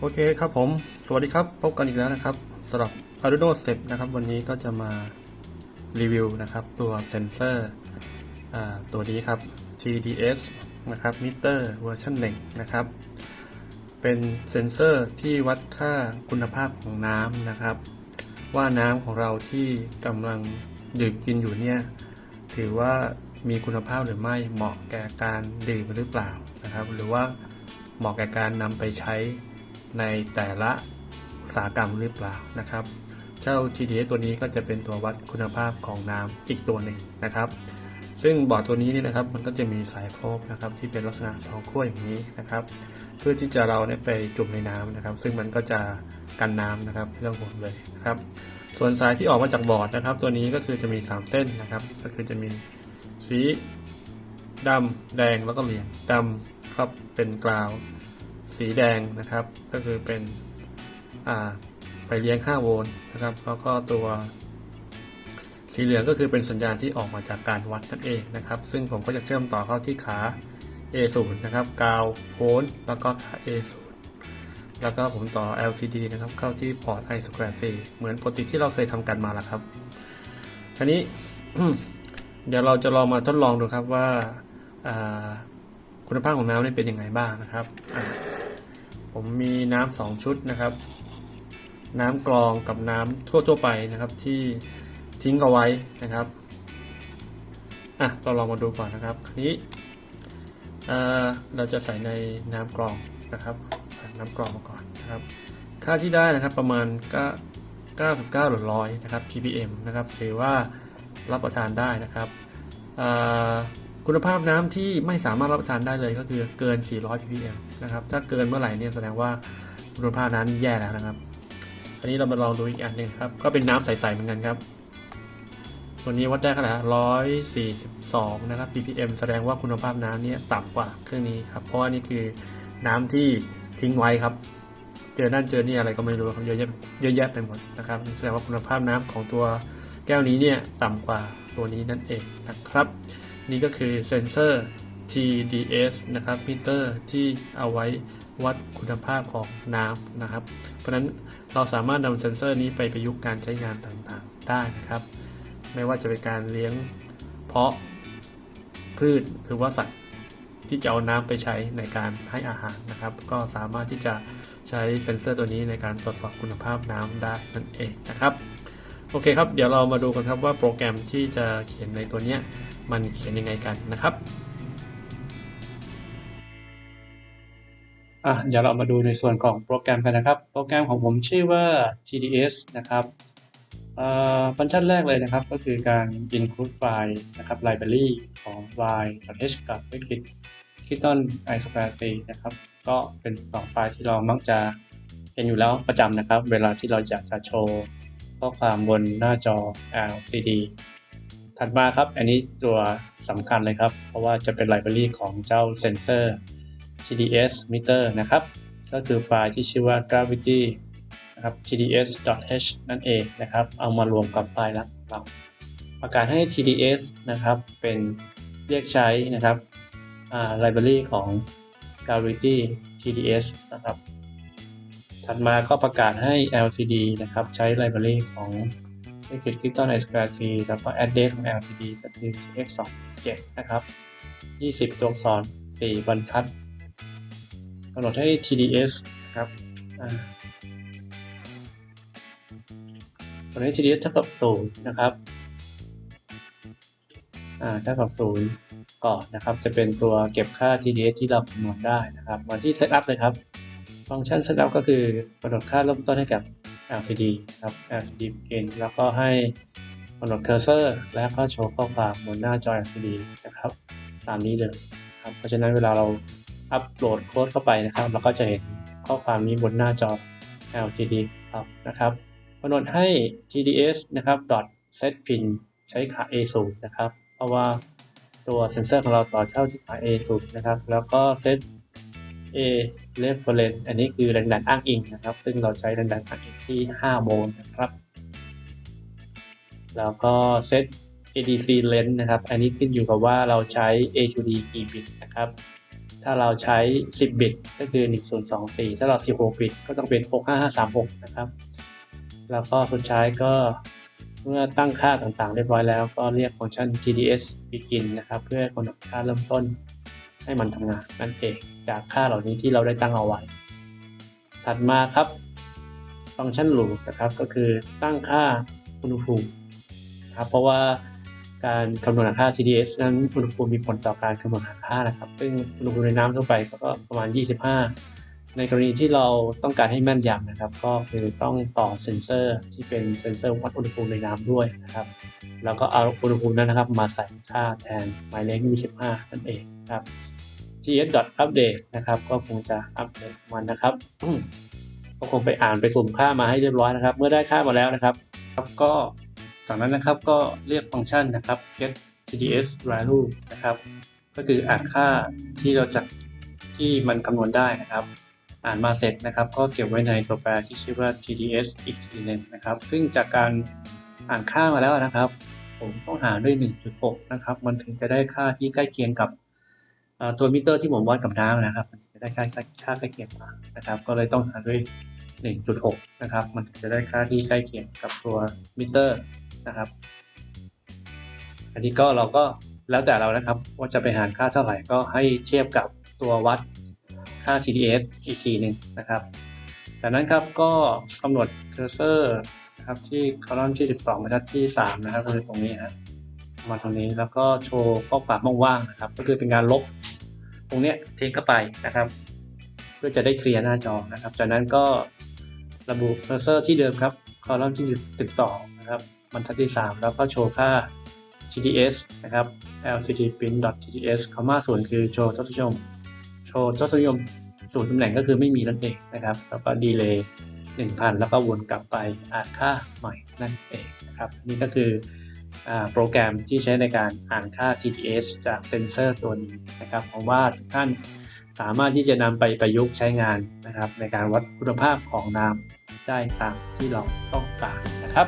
โอเคครับผม สวัสดีครับ พบกันอีกแล้วนะครับสำหรับ Arduino 10นะครับ วันนี้ก็จะมารีวิวนะครับ ตัวเซนเซอร์ตัวนี้ครับ GDS นะครับมิเตอร์เวอร์ชัน1นะครับ เป็นเซนเซอร์ที่วัดค่าคุณภาพของน้ำนะครับ ว่าน้ำของเราที่กำลังดื่มกินอยู่เนี่ยถือว่ามีคุณภาพหรือไม่เหมาะแก่การดื่มหรือเปล่านะครับ หรือว่าเหมาะแก่การนำไปใช้ ในแต่ละอุตสาหกรรมหรือเปล่านะครับ เจ้า GDS ตัวนี้ก็จะเป็นตัววัดคุณภาพของน้ำอีกตัวหนึ่งนะครับ ซึ่งบอร์ดตัวนี้นี่นะครับ มันก็จะมีสายโคบนะครับที่เป็นลักษณะสองขั้วอย่างนี้นะครับ เพื่อที่จะเราเนี่ยไปจุ่มในน้ำนะครับ ซึ่งมันก็จะกันน้ำนะครับไม่ต้องห่วงเลยนะครับ ส่วนสายที่ออกมาจากบอร์ดนะครับ ตัวนี้ก็คือจะมี 3 เส้นนะครับ ก็คือจะมีสีดำแดงแล้วก็เหลืองดำครับเป็นกราว สีแดงนะครับ ก็คือเป็นไฟเลี้ยง 5 โวลต์นะครับ แล้วก็ตัวสีเหลืองก็คือเป็นสัญญาณที่ออกมาจากการวัดนั่นเองนะครับ ซึ่งผมก็จะเชื่อมต่อเข้าที่ขา A0 นะครับกาวโวลต์แล้วก็ขา A0 แล้วก็ผมต่อ LCD นะครับ เข้าที่พอร์ต i square c เหมือนปกติที่เราเคยทำกันมาแล้วครับทีนี้ เดี๋ยวเราจะลองมาทดลองดูครับว่าาคุณภาพของน้ำนี่เป็นยังไงบ้างนะครับ ผมมีน้ำสองชุดนะครับ น้ำกรองกับน้ำทั่วๆไปนะครับ ที่ทิ้งเอาไว้นะครับอะเราลองมาดูก่อนนะครับนี้เอ่อเราจะใส่ในน้ำกรองนะครับน้ำกรองมาก่อนนะครับ ค่าที่ได้นะครับประมาณ99หรือร้อยนะครับ ppm นะครับถือว่ารับประทานได้นะครับอ่อ คุณภาพน้ำที่ไม่สามารถรับประทานได้เลยก็คือเกิน 400 ppm นะครับ ถ้าเกินเมื่อไหร่เนี่ยแสดงว่าคุณภาพนั้นแย่แล้วนะครับ อันนี้เรามาลองดูอีกอันหนึ่งครับ ก็เป็นน้ำใสๆเหมือนกันครับ ตัวนี้วัดได้เท่าไหร่ร้อยสี่สิบสองนะครับ ppm แสดงว่าคุณภาพน้ำเนี่ยต่ำกว่าเครื่องนี้ครับ เพราะว่านี่คือน้ำที่ทิ้งไว้ครับ เจอนั่นเจอนี่อะไรก็ไม่รู้ครับเยอะแยะเยอะแยะไปหมดนะครับ แสดงว่าคุณภาพน้ำของตัวแก้วนี้เนี่ยต่ำกว่าตัวนี้นั่นเองนะครับ นี่ก็คือเซนเซอร์ TDS นะครับมิเตอร์ที่เอาไว้วัดคุณภาพของน้ำนะครับ เพราะนั้นเราสามารถนำเซนเซอร์นี้ไปประยุกต์การใช้งานต่างๆ ได้นะครับ ไม่ว่าจะเป็นการเลี้ยงเพาะพืชหรือว่าสัตว์ที่จะเอาน้ำไปใช้ในการให้อาหารนะครับ ก็สามารถที่จะใช้เซนเซอร์ตัวนี้ในการตรวจสอบคุณภาพน้ำได้นั่นเองนะครับ โอเคครับ เดี๋ยวเรามาดูกันครับว่าโปรแกรมที่จะเขียนในตัวนี้มันเขียนยังไงกันนะครับอะเดี๋ยวเรามาดูในส่วนของโปรแกรมกันนะครับ โปรแกรมของผมชื่อว่า GDS นะครับฟังก์ชันแรกเลยนะครับก็คือการ include ไฟล์นะครับ library ของ y.h กับ wikit Python i square c นะครับ ก็เป็นสองไฟล์ที่เรามักจะเห็นอยู่แล้วประจำนะครับ เวลาที่เราอยากจะโชว์ ข้อความบนหน้าจอ LCD ถัดมาครับ อันนี้ตัวสำคัญเลยครับ เพราะว่าจะเป็น library ของเจ้า sensor GDS meter นะครับ ก็คือไฟล์ที่ชื่อว่า gravity นะครับ tds.h นั่นเองนะครับ เอามารวมกับไฟล์ลักเราประกาศให้ tds นะครับเป็นเรียกใช้นะครับอ่า library ของ gravity tds นะครับ ถัดมาก็ประกาศให้ lcd นะครับ ใช้ library ของ Liquid Crystal i square c แล้วก็ address ของ lcd ก็คือ cx27 นะครับ 20 ตัวอักษร 4 บรรทัดกำหนดให้ tds นะครับอ่าตัวนี้ TDS เท่ากับศูนย์นะครับอ่าเท่ากับศูนย์ก่อนนะครับ จะเป็นตัวเก็บค่า TDS ที่เราคำนวณได้นะครับ มาที่ Setup เลยครับ ฟังก์ชัน Setup ก็คือกำหนดค่าเริ่มต้นให้กับ LCD ครับ LCD begin แล้วก็ให้กำหนด cursor และก็โชว์ข้อความบนหน้าจอ LCD นะครับ ตามนี้เลยครับเพราะฉะนั้นเวลาเราอัปโหลดโค้ดเข้าไปนะครับ เราก็จะเห็นข้อความนี้บนหน้าจอ LCD ครับนะครับกำหนดให้ TDS นะครับ set pin ใช้ขา A 0 นะครับ เพราะว่าตัวเซนเซอร์ของเราต่อเข้าที่ขา A 0 นะครับ แล้วก็ set A reference อันนี้คือแรงดันอ้างอิงนะครับ ซึ่งเราใช้แรงดันอ้างอิงที่ 5 โวลต์นะครับ แล้วก็ set ADC length นะครับ อันนี้ขึ้นอยู่กับว่าเราใช้ A to D กี่บิตนะครับ ถ้าเราใช้ 10 บิตก็คือ 1024 ถ้าเรา 16 บิตก็ต้องเป็น 65536 นะครับ แล้วก็สุดท้ายก็เมื่อตั้งค่าต่างๆ เรียบร้อยแล้วก็เรียกฟังก์ชัน TDS begin นะครับ เพื่อกำหนดค่าเริ่มต้น ให้มันทำงานนั่นเอง จากค่าเหล่านี้ที่เราได้ตั้งเอาไว้ ถัดมาครับ ฟังก์ชัน loop นะครับก็คือตั้งค่าอุณหภูมินะครับเพราะว่าการคำนวณหาค่า TDS นั้นอุณหภูมิมีผลต่อการคำนวณหาค่านะครับ ซึ่งอุณหภูมิในน้ำทั่วไปก็ประมาณ 25 ในกรณีที่เราต้องการให้แม่นยำนะครับ ก็คือต้องต่อเซ็นเซอร์ที่เป็นเซ็นเซอร์วัดอุณหภูมิในน้ำด้วยนะครับ แล้วก็เอาอุณหภูมินั้นนะครับ มาใส่ค่าแทนหมายเลข25 นั่นเองครับ ts update นะครับ ก็คงจะอัปเดตมันนะครับก็คงไปอ่านไปสุ่มค่ามาให้เรียบร้อยนะครับ เมื่อได้ค่ามาแล้วนะครับครับก็จากนั้นนะครับก็เรียกฟังก์ชันนะครับ get tds value นะครับ ก็คืออ่านค่าที่เราจากที่มันคำนวณได้นะครับ อ่านมาเสร็จนะครับ ก็เก็บไว้ในตัวแปรที่ชื่อว่า tds อีกทีหนึงนะครับ ซึ่งจากการอ่านค่ามาแล้วนะครับ ผมต้องหาด้วย 1.6 นะครับ มันถึงจะได้ค่าที่ใกล้เคียงกับ ตัวมิเตอร์ที่ผมวัดกับน้ำนะครับ มันจะได้ค่าค่าใกล้เคียงมานะครับ ก็เลยต้องหารด้วย 1.6 นะครับ มันถึงจะได้ค่าที่ใกล้เคียงกับตัวมิเตอร์นะครับ อันนี้ก็เราก็แล้วแต่เรานะครับ ว่าจะไปหารค่าเท่าไหร่ก็ให้เทียบกับตัววัดค่า TDS อีกทีหนึ่งนะครับ จากนั้นครับก็กำหนดเคอร์เซอร์นะครับที่คอลัมน์ที่ 12บรรทัดที่ 3 นะครับก็คือตรงนี้ฮะมาตรงนี้แล้วก็โชว์ข้อความว่างๆนะครับ ก็คือเป็นการลบ ตรงเนี้ยทิ้งเข้าไปนะครับ เพื่อจะได้เคลียร์หน้าจอนะครับ จากนั้นก็ระบุเคอร์เซอร์ที่เดิมครับคอลัมน์ที่ 12 นะครับบรรทัดที่ 3 แล้วก็โชว์ค่า TDS นะครับ LCD print TDS คำว่าส่วนคือโชว์ทศนิยม โชว์ทศนิยมศูนย์ตำแหน่งก็คือไม่มีนั่นเองนะครับ แล้วก็ดีเลย์1,000 แล้วก็วนกลับไปอ่านค่าใหม่นั่นเองนะครับ นี่ก็คือ โปรแกรมที่ใช้ในการอ่านค่า TDS จากเซนเซอร์ตัวนี้นะครับผมว่าทุกท่านสามารถที่จะนำไปประยุกต์ใช้งานนะครับ ในการวัดคุณภาพของน้ำได้ตามที่เราต้องการนะครับ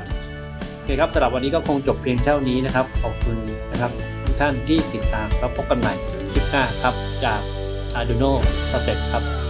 โอเคครับสำหรับวันนี้ก็คงจบเพียงเท่านี้นะครับ ขอบคุณนะครับทุกท่านที่ติดตามแล้วพบกันใหม่คลิปหน้าครับจาก Arduino s t e p ครับ